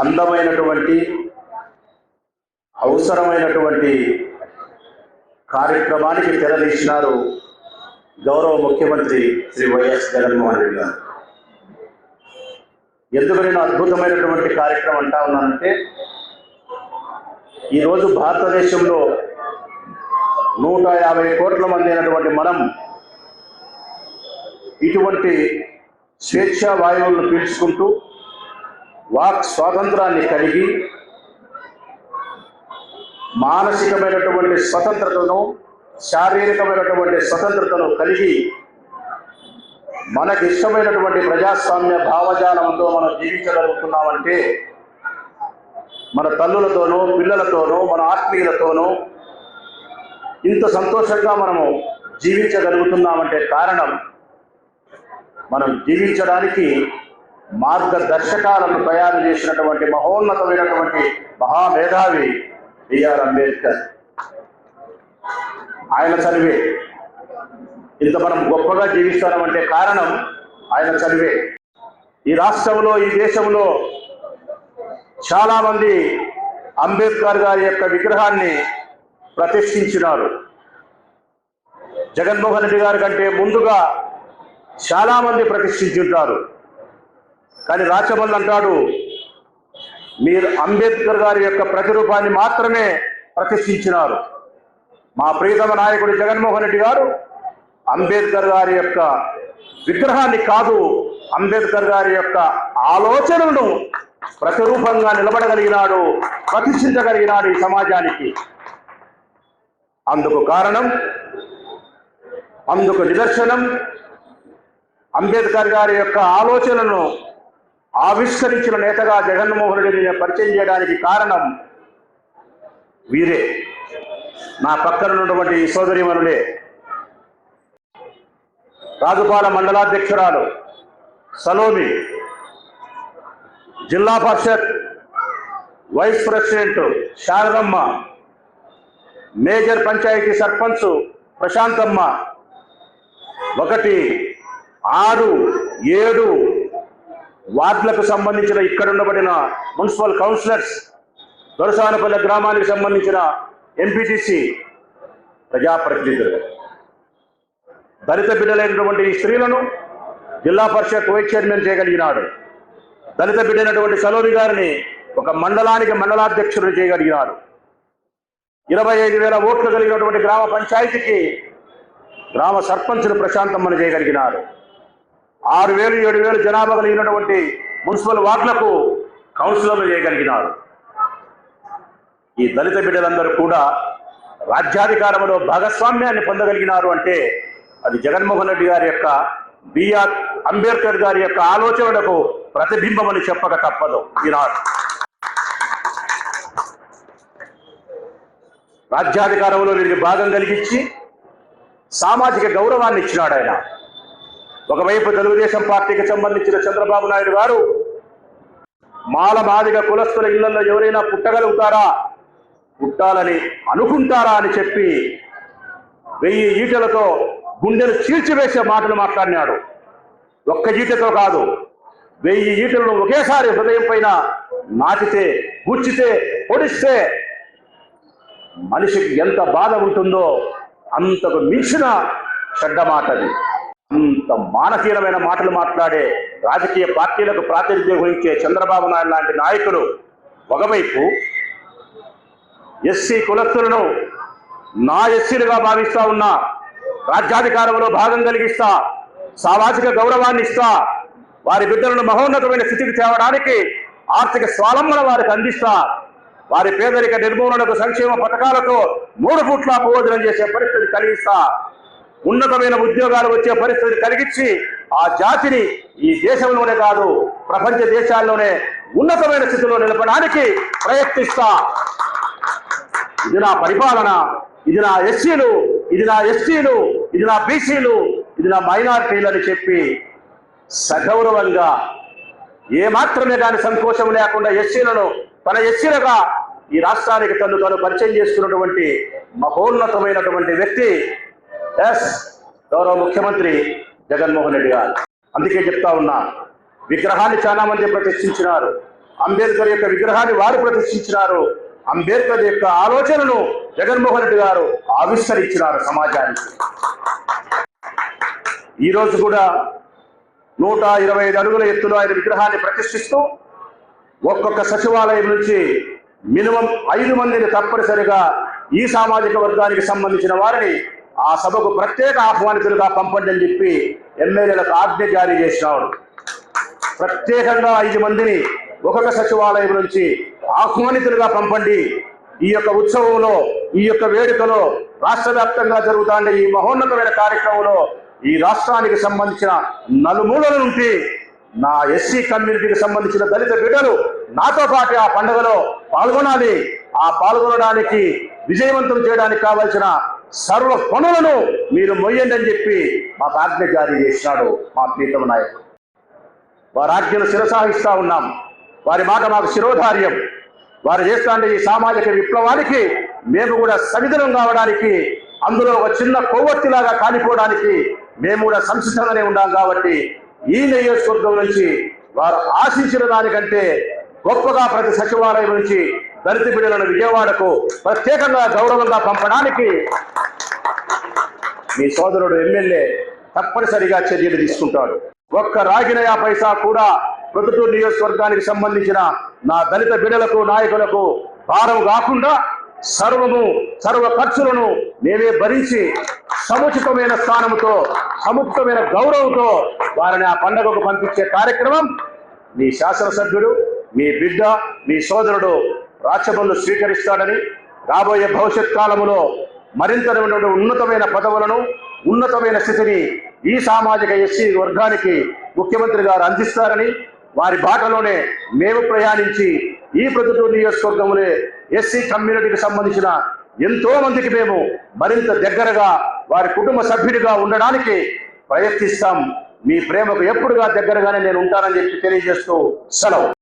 అందమైనటువంటి అవసరమైనటువంటి కార్యక్రమానికి తెరదీసినారు గౌరవ ముఖ్యమంత్రి శ్రీ వైఎస్ జగన్మోహన్ రెడ్డి గారు. ఎందుకు నేను అద్భుతమైనటువంటి కార్యక్రమం అంటా ఉన్నానంటే ఈరోజు భారతదేశంలో నూట యాభై కోట్ల మంది అయినటువంటి మనం ఇటువంటి స్వేచ్ఛ వాయువులను పీల్చుకుంటూ వాక్ స్వాతంత్రాన్ని కలిగి మానసికమైనటువంటి స్వతంత్రతను శారీరకమైనటువంటి స్వతంత్రతను కలిగి మనకి ఇష్టమైనటువంటి ప్రజాస్వామ్య భావజాలంతో మనం జీవించగలుగుతున్నామంటే మన తల్లులతోనూ పిల్లలతోనూ మన ఆత్మీయులతోనూ ఇంత సంతోషంగా మనము జీవించగలుగుతున్నామంటే కారణం మనం జీవించడానికి మార్గదర్శకాలను తయారు చేసినటువంటి మహోన్నతమైనటువంటి మహామేధావి బిఆర్ అంబేద్కర్. ఆయన చదివే. ఇంత మనం గొప్పగా జీవిస్తామంటే కారణం ఆయన చదివే. ఈ రాష్ట్రంలో ఈ దేశంలో చాలా మంది అంబేద్కర్ గారి యొక్క విగ్రహాన్ని ప్రతిష్ఠించినారు. జగన్మోహన్ రెడ్డి గారి కంటే ముందుగా చాలామంది ప్రతిష్ఠించుంటారు. కానీ రాచమల్లి అంటాడు మీరు అంబేద్కర్ గారి యొక్క ప్రతిరూపాన్ని మాత్రమే ప్రతిష్ఠించినారు. మా ప్రియతమ నాయకుడు జగన్మోహన్ రెడ్డి గారు అంబేద్కర్ గారి యొక్క విగ్రహాన్ని కాదు అంబేద్కర్ గారి యొక్క ఆలోచనలను ప్రతిరూపంగా నిలబడగలిగినాడు ప్రతిష్ఠించగలిగినాడు ఈ సమాజానికి. అందుకు కారణం అందుకు నిదర్శనం అంబేద్కర్ గారి యొక్క ఆలోచనను ఆవిష్కరించిన నేతగా జగన్మోహన్ రెడ్డిని పరిచయం చేయడానికి కారణం వీరే. నా పక్కన ఉన్నటువంటి సోదరిమనులే Rajupala మండలాధ్యక్షురాలు Salomi zilla parishad vice president Sharadamma major panchayat sarpanch Prashanthamma ఒకటి ఆరు ఏడు వార్డులకు సంబంధించిన ఇక్కడ ఉండబడిన మున్సిపల్ కౌన్సిలర్స్ దొరసానపల్లె గ్రామానికి సంబంధించిన ఎంపీటీసీ ప్రజాప్రతినిధులు. దళిత బిడ్డలైనటువంటి ఈ స్త్రీలను జిల్లా పరిషత్ వైస్ చైర్మన్ చేయగలిగినాడు. దళిత బిడ్డైనటువంటి సలోని గారిని ఒక మండలానికి మండలాధ్యక్షుడు చేయగలిగినాడు. ఇరవై ఐదు వేల ఓట్లు కలిగినటువంటి గ్రామ పంచాయతీకి గ్రామ సర్పంచ్ను ప్రశాంతమ్మను చేయగలిగినారు. ఆరు వేలు ఏడు వేలు జనాభా కలిగినటువంటి మున్సిపల్ వార్డులకు కౌన్సిలర్లు చేయగలిగినారు. ఈ దళిత బిడ్డలందరూ కూడా రాజ్యాధికారంలో భాగస్వామ్యాన్ని పొందగలిగినారు అంటే అది జగన్మోహన్ రెడ్డి గారి యొక్క బిఆర్ అంబేద్కర్ గారి యొక్క ఆలోచనలకు ప్రతిబింబమని చెప్పక తప్పదు ఈనాడు. రాజ్యాధికారంలో వీరికి భాగం కలిగించి సామాజిక గౌరవాన్ని ఇచ్చినాడు ఆయన. ఒకవైపు తెలుగుదేశం పార్టీకి సంబంధించిన చంద్రబాబు నాయుడు గారు మాల మాదిగ కులస్తుల ఇళ్ళలో ఎవరైనా పుట్టగలుగుతారా? పుట్టాలని అనుకుంటారా అని చెప్పి వెయ్యి ఈటలతో గుండెలు చీల్చివేసే మాటలు మాట్లాడినాడు. ఒక్క ఈటతో కాదు వెయ్యి ఈటలను ఒకేసారి హృదయం పైన నాటితే గుచ్చితే పొడిస్తే మనిషికి ఎంత బాధ ఉంటుందో అంతకు మించిన చెడ్డ మాట అది అంత మానహీనమైన మాటలు మాట్లాడే రాజకీయ పార్టీలకు ప్రాతినిధ్యం వహించే చంద్రబాబు నాయుడు లాంటి నాయకులు ఒకవైపు ఎస్సీ కులస్తులను నా ఎస్సీలుగా భావిస్తా ఉన్నా రాజ్యాధికారంలో భాగం కలిగిస్తా సామాజిక గౌరవాన్ని ఇస్తా వారి బిడ్డలను మహోన్నతమైన స్థితికి తేవడానికి ఆర్థిక స్వాలంబన వారికి అందిస్తా వారి పేదరిక నిర్మూలనకు సంక్షేమ పథకాలతో మూడు ఫుట్ల భోజనం చేసే పరిస్థితి కలిగిస్తా. ఉన్నతమైన ఉద్యోగాలు వచ్చే పరిస్థితి కలిగించి ఆ జాతిని ఈ దేశంలోనే కాదు ప్రపంచ దేశాల్లోనే ఉన్నతమైన స్థితిలో నిలపడానికి ప్రయత్నిస్తా. ఇది నా పరిపాలన ఇది నా ఎస్సీలు ఇది నా ఎస్టీలు ఇది నా బీసీలు ఇది నా మైనార్టీలు అని చెప్పి సగౌరవంగా ఏమాత్రమే దాని సంకోచం లేకుండా ఎస్సీలను తన ఎస్సీలుగా ఈ రాష్ట్రానికి తను తను పరిచయం చేసుకున్నటువంటి మహోన్నతమైనటువంటి వ్యక్తి ఎస్ గౌరవ ముఖ్యమంత్రి జగన్మోహన్ రెడ్డి గారు. అందుకే చెప్తా ఉన్నా విగ్రహాన్ని చాలా మంది ప్రతిష్ఠించినారు. అంబేద్కర్ యొక్క విగ్రహాన్ని వారు ప్రతిష్ఠించినారు. అంబేద్కర్ యొక్క ఆలోచనను జగన్మోహన్ రెడ్డి గారు ఆవిష్కరించినారు సమాజానికి. ఈరోజు కూడా నూట ఇరవై ఐదు అడుగుల ఎత్తులో ఆయన విగ్రహాన్ని ప్రతిష్ఠిస్తూ ఒక్కొక్క సచివాలయం నుంచి మినిమం ఐదు మందిని తప్పనిసరిగా ఈ సామాజిక వర్గానికి సంబంధించిన వారిని ఆ సభకు ప్రత్యేక ఆహ్వానితులుగా పంపండి అని చెప్పి ఎమ్మెల్యేలకు ఆజ్ఞ జారీ చేసినాడు. ప్రత్యేకంగా ఐదు మందిని ఒక్కొక్క సచివాలయం నుంచి ఆహ్వానితులుగా పంపండి. ఈ యొక్క ఉత్సవంలో ఈ యొక్క వేడుకలో రాష్ట్ర వ్యాప్తంగా జరుగుతాండే ఈ మహోన్నతమైన కార్యక్రమంలో ఈ రాష్ట్రానికి సంబంధించిన నలుమూలల నుండి నా ఎస్సీ కమ్యూనిటీకి సంబంధించిన దళిత బిడ్డలు నాతో పాటు ఆ పండుగలో పాల్గొనాలి. ఆ పాల్గొనడానికి విజయవంతం చేయడానికి కావలసిన సర్వ పనులను మీరు మొయ్యండి అని చెప్పి మా ఆజ్ఞ జారీ చేసినాడు మా ప్రీతమ నాయకుడు. వారి ఆజ్ఞను శిరసాహిస్తా ఉన్నాం. వారి మాట మాకు శిరోధార్యం. వారు చేస్తాండే ఈ సామాజిక విప్లవానికి మేము కూడా సవిధనం కావడానికి అందులో ఒక చిన్న కొవ్వొత్తిలాగా కాలిపోవడానికి మేము కూడా సంసిద్ధంగానే ఉన్నాం కాబట్టి ఈ నియోజకవర్గం నుంచి వారు ఆశించిన దానికంటే గొప్పగా ప్రతి సచివాలయం నుంచి దళిత బిడ్డలను విజయవాడకు ప్రత్యేకంగా గౌరవంగా పంపడానికి మీ సోదరుడు ఎమ్మెల్యే తప్పనిసరిగా చర్యలు తీసుకుంటాడు. ఒక్క రాగినయా పైసా కూడా ప్రొద్దుటూరు నియోజకవర్గానికి సంబంధించిన నా దళిత బిడ్డలకు నాయకులకు భారం కాకుండా సర్వము సర్వ ఖర్చులను మేమే భరించి సముచితమైన స్థానంతో సముచితమైన గౌరవంతో వారిని ఆ పండగకు పంపించే కార్యక్రమం మీ శాసనసభ్యుడు మీ బిడ్డ మీ సోదరుడు రాచబల్లు స్వీకరిస్తాడని రాబోయే భవిష్యత్ కాలములో మరింత ఉన్నతమైన పదవులను ఉన్నతమైన స్థితిని ఈ సామాజిక ఎస్సీ వర్గానికి ముఖ్యమంత్రి గారు అందిస్తారని వారి బాటలోనే మేము ప్రయాణించి ఈ ప్రొద్దుటూరు నియోజకవర్గంలో ఎస్సీ కమ్యూనిటీకి సంబంధించిన ఎంతో మందికి మేము మరింత దగ్గరగా వారి కుటుంబ సభ్యుడిగా ఉండడానికి ప్రయత్నిస్తాం. మీ ప్రేమకు ఎప్పుడుగా దగ్గరగానే నేను ఉంటానని చెప్పి తెలియజేస్తూ సెలవు.